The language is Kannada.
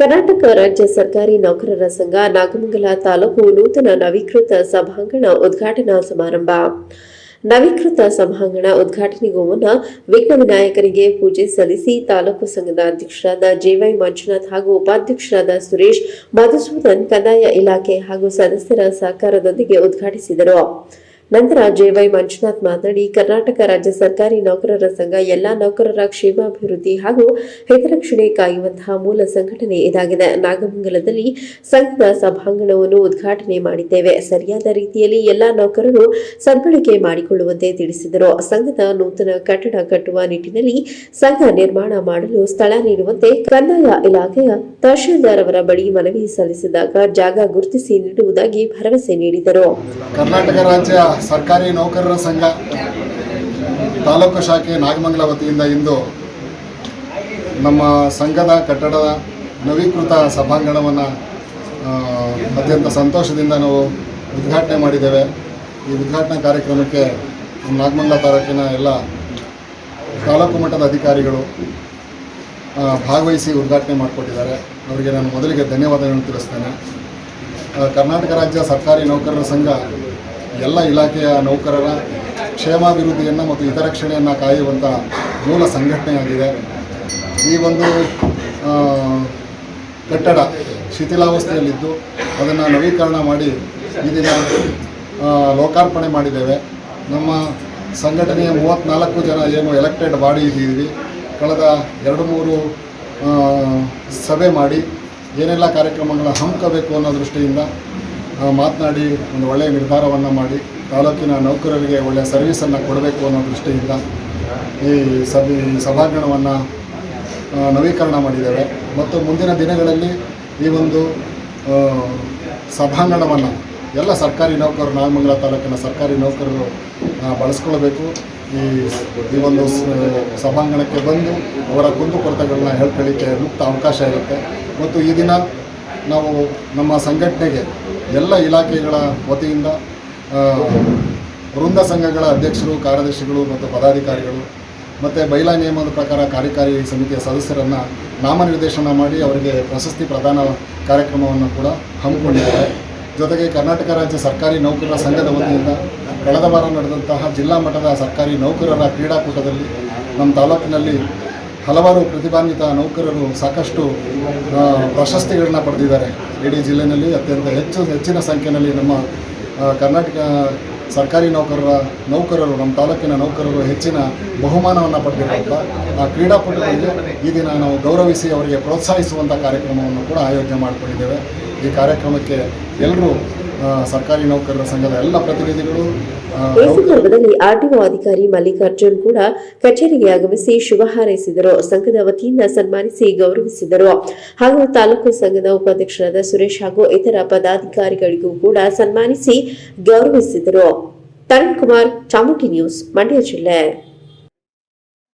ಕರ್ನಾಟಕ ರಾಜ್ಯ ಸರ್ಕಾರಿ ನೌಕರರ ಸಂಘ ನಾಗಮಂಗಲ ತಾಲೂಕು ನೂತನ ನವೀಕೃತ ಸಭಾಂಗಣ ಉದ್ಘಾಟನಾ ಸಮಾರಂಭ. ನವೀಕೃತ ಸಭಾಂಗಣ ಉದ್ಘಾಟನೆಗೂ ಮುನ್ನ ವಿಘ್ನ ವಿನಾಯಕರಿಗೆ ಪೂಜೆ ಸಲ್ಲಿಸಿ ತಾಲೂಕು ಸಂಘದ ಅಧ್ಯಕ್ಷರಾದ ಜೆವೈ ಮಂಜುನಾಥ್ ಹಾಗೂ ಉಪಾಧ್ಯಕ್ಷರಾದ ಸುರೇಶ್, ಮಧುಸೂದನ್ ಕಂದಾಯ ಇಲಾಖೆ ಹಾಗೂ ಸದಸ್ಯರ ಸಹಕಾರದೊಂದಿಗೆ ಉದ್ಘಾಟಿಸಿದರು. ನಂತರ ಜೆವೈ ಮಂಜುನಾಥ್ ಮಾತನಾಡಿ, ಕರ್ನಾಟಕ ರಾಜ್ಯ ಸರ್ಕಾರಿ ನೌಕರರ ಸಂಘ ಎಲ್ಲಾ ನೌಕರರ ಕ್ಷೇಮಾಭಿವೃದ್ಧಿ ಹಾಗೂ ಹಿತರಕ್ಷಣೆ ಕಾಯುವಂತಹ ಮೂಲ ಸಂಘಟನೆ ಇದಾಗಿದೆ. ನಾಗಮಂಗಲದಲ್ಲಿ ಸಂಘದ ಸಭಾಂಗಣವನ್ನು ಉದ್ಘಾಟನೆ ಮಾಡಿದ್ದೇವೆ. ಸರಿಯಾದ ರೀತಿಯಲ್ಲಿ ಎಲ್ಲಾ ನೌಕರರು ಸದ್ಬಳಕೆ ಮಾಡಿಕೊಳ್ಳುವಂತೆ ತಿಳಿಸಿದರು. ಸಂಘದ ನೂತನ ಕಟ್ಟಡ ಕಟ್ಟುವ ನಿಟ್ಟಿನಲ್ಲಿ ಸಂಘ ನಿರ್ಮಾಣ ಮಾಡಲು ಸ್ಥಳ ನೀಡುವಂತೆ ಕಂದಾಯ ಇಲಾಖೆಯ ತಹಶೀಲ್ದಾರ್ ಅವರ ಬಳಿ ಮನವಿ ಸಲ್ಲಿಸಿದಾಗ ಜಾಗ ಗುರುತಿಸಿ ನೀಡುವುದಾಗಿ ಭರವಸೆ ನೀಡಿದರು. ಕರ್ನಾಟಕ ರಾಜ್ಯ ಸರ್ಕಾರಿ ನೌಕರರ ಸಂಘ ತಾಲೂಕು ಶಾಖೆ ನಾಗಮಂಗಲ ವತಿಯಿಂದ ಇಂದು ನಮ್ಮ ಸಂಘದ ಕಟ್ಟಡದ ನವೀಕೃತ ಸಭಾಂಗಣವನ್ನು ಅತ್ಯಂತ ಸಂತೋಷದಿಂದ ನಾವು ಉದ್ಘಾಟನೆ ಮಾಡಿದ್ದೇವೆ. ಈ ಉದ್ಘಾಟನಾ ಕಾರ್ಯಕ್ರಮಕ್ಕೆ ನಾಗಮಂಗಲ ತಾಲೂಕಿನ ಎಲ್ಲ ತಾಲೂಕು ಮಟ್ಟದ ಅಧಿಕಾರಿಗಳು ಭಾಗವಹಿಸಿ ಉದ್ಘಾಟನೆ ಮಾಡಿಕೊಟ್ಟಿದ್ದಾರೆ. ಅವರಿಗೆ ನಾನು ಮೊದಲಿಗೆ ಧನ್ಯವಾದಗಳನ್ನು ತಿಳಿಸ್ತೇನೆ. ಕರ್ನಾಟಕ ರಾಜ್ಯ ಸರ್ಕಾರಿ ನೌಕರರ ಸಂಘ ಎಲ್ಲ ಇಲಾಖೆಯ ನೌಕರರ ಕ್ಷೇಮಾಭಿವೃದ್ಧಿಯನ್ನು ಮತ್ತು ಹಿತರಕ್ಷಣೆಯನ್ನು ಕಾಯುವಂಥ ಮೂಲ ಸಂಘಟನೆಯಾಗಿದೆ. ಈ ಒಂದು ಕಟ್ಟಡ ಶಿಥಿಲಾವಸ್ಥೆಯಲ್ಲಿದ್ದು ಅದನ್ನು ನವೀಕರಣ ಮಾಡಿ ಈ ದಿನ ಲೋಕಾರ್ಪಣೆ ಮಾಡಿದ್ದೇವೆ. ನಮ್ಮ ಸಂಘಟನೆಯ ಮೂವತ್ತ್ನಾಲ್ಕು ಜನ ಏನು ಎಲೆಕ್ಟೆಡ್ ಬಾಡಿ ಇದ್ದೀವಿ. ಕಳೆದ ಎರಡು ಮೂರು ಸಭೆ ಮಾಡಿ ಏನೆಲ್ಲ ಕಾರ್ಯಕ್ರಮಗಳ ಹಮ್ಮಿಕಬೇಕು ಅನ್ನೋ ದೃಷ್ಟಿಯಿಂದ ಮಾತನಾಡಿ ಒಂದು ಒಳ್ಳೆಯ ನಿರ್ಧಾರವನ್ನು ಮಾಡಿ, ತಾಲೂಕಿನ ನೌಕರರಿಗೆ ಒಳ್ಳೆಯ ಸರ್ವಿಸನ್ನು ಕೊಡಬೇಕು ಅನ್ನೋ ದೃಷ್ಟಿಯಿಂದ ಈ ಸಭೆ ಸಭಾಂಗಣವನ್ನು ನವೀಕರಣ ಮಾಡಿದ್ದೇವೆ. ಮತ್ತು ಮುಂದಿನ ದಿನಗಳಲ್ಲಿ ಈ ಒಂದು ಸಭಾಂಗಣವನ್ನು ಎಲ್ಲ ಸರ್ಕಾರಿ ನೌಕರರು, ನಾಗಮಂಗಲ ತಾಲೂಕಿನ ಸರ್ಕಾರಿ ನೌಕರರು ಬಳಸ್ಕೊಳ್ಬೇಕು. ಈ ಈ ಒಂದು ಸಭಾಂಗಣಕ್ಕೆ ಬಂದು ಅವರ ಕುಂದುಕೊರತೆಗಳನ್ನ ಹೇಳ್ಕೊಳ್ಳಿಕ್ಕೆ ಮುಕ್ತ ಅವಕಾಶ ಇರುತ್ತೆ. ಮತ್ತು ಈ ದಿನ ನಾವು ನಮ್ಮ ಸಂಘಟನೆಗೆ ಎಲ್ಲ ಇಲಾಖೆಗಳ ವತಿಯಿಂದ ವೃಂದ ಸಂಘಗಳ ಅಧ್ಯಕ್ಷರು, ಕಾರ್ಯದರ್ಶಿಗಳು ಮತ್ತು ಪದಾಧಿಕಾರಿಗಳು ಮತ್ತು ಬೈಲಾ ನಿಯಮದ ಪ್ರಕಾರ ಕಾರ್ಯಕಾರಿ ಸಮಿತಿಯ ಸದಸ್ಯರನ್ನು ನಾಮನಿರ್ದೇಶನ ಮಾಡಿ ಅವರಿಗೆ ಪ್ರಶಸ್ತಿ ಪ್ರದಾನ ಕಾರ್ಯಕ್ರಮವನ್ನು ಕೂಡ ಹಮ್ಮಿಕೊಂಡಿದ್ದಾರೆ. ಜೊತೆಗೆ ಕರ್ನಾಟಕ ರಾಜ್ಯ ಸರ್ಕಾರಿ ನೌಕರರ ಸಂಘದ ವತಿಯಿಂದ ಕಳೆದ ವಾರ ನಡೆದಂತಹ ಜಿಲ್ಲಾ ಮಟ್ಟದ ಸರ್ಕಾರಿ ನೌಕರರ ಕ್ರೀಡಾಕೂಟದಲ್ಲಿ ನಮ್ಮ ತಾಲೂಕಿನಲ್ಲಿ ಹಲವಾರು ಪ್ರತಿಭಾನ್ವಿತ ನೌಕರರು ಸಾಕಷ್ಟು ಪ್ರಶಸ್ತಿಗಳನ್ನ ಪಡೆದಿದ್ದಾರೆ. ಇಡೀ ಜಿಲ್ಲೆಯಲ್ಲಿ ಅತ್ಯಂತ ಹೆಚ್ಚು, ಹೆಚ್ಚಿನ ಸಂಖ್ಯೆಯಲ್ಲಿ ನಮ್ಮ ಕರ್ನಾಟಕ ಸರ್ಕಾರಿ ನೌಕರರ, ನೌಕರರು, ನಮ್ಮ ತಾಲೂಕಿನ ನೌಕರರು ಹೆಚ್ಚಿನ ಬಹುಮಾನವನ್ನು ಪಡೆದಿರುವಂಥ ಆ ಕ್ರೀಡಾಪಟುಗಳಿಗೆ ಈ ದಿನ ನಾವು ಗೌರವಿಸಿ ಅವರಿಗೆ ಪ್ರೋತ್ಸಾಹಿಸುವಂಥ ಕಾರ್ಯಕ್ರಮವನ್ನು ಕೂಡ ಆಯೋಜನೆ ಮಾಡಿಕೊಂಡಿದ್ದೇವೆ. ಈ ಕಾರ್ಯಕ್ರಮಕ್ಕೆ ಎಲ್ಲರೂ ಸರ್ಕಾರಿ ನೌಕರರ ಸಂಘದ ಎಲ್ಲ ಪ್ರತಿನಿಧಿಗಳು ಈ ಸಂದರ್ಭದಲ್ಲಿ ಆರ್ಟಿಒ ಅಧಿಕಾರಿ ಮಲ್ಲಿಕಾರ್ಜುನ್ ಕೂಡ ಕಚೇರಿಗೆ ಆಗಮಿಸಿ ಶುಭ ಹಾರೈಸಿದರು. ಸಂಘದ ವತಿಯಿಂದ ಸನ್ಮಾನಿಸಿ ಗೌರವಿಸಿದರು. ಹಾಗೂ ತಾಲೂಕು ಸಂಘದ ಉಪಾಧ್ಯಕ್ಷರಾದ ಸುರೇಶ್ ಹಾಗೂ ಇತರ ಪದಾಧಿಕಾರಿಗಳಿಗೂ ಕೂಡ ಸನ್ಮಾನಿಸಿ ಗೌರವಿಸಿದರು. ತರುಣ್ ಕುಮಾರ್ ಚಾಮುಟಿ ನ್ಯೂಸ್ ಮಂಡ್ಯ ಜಿಲ್ಲೆ.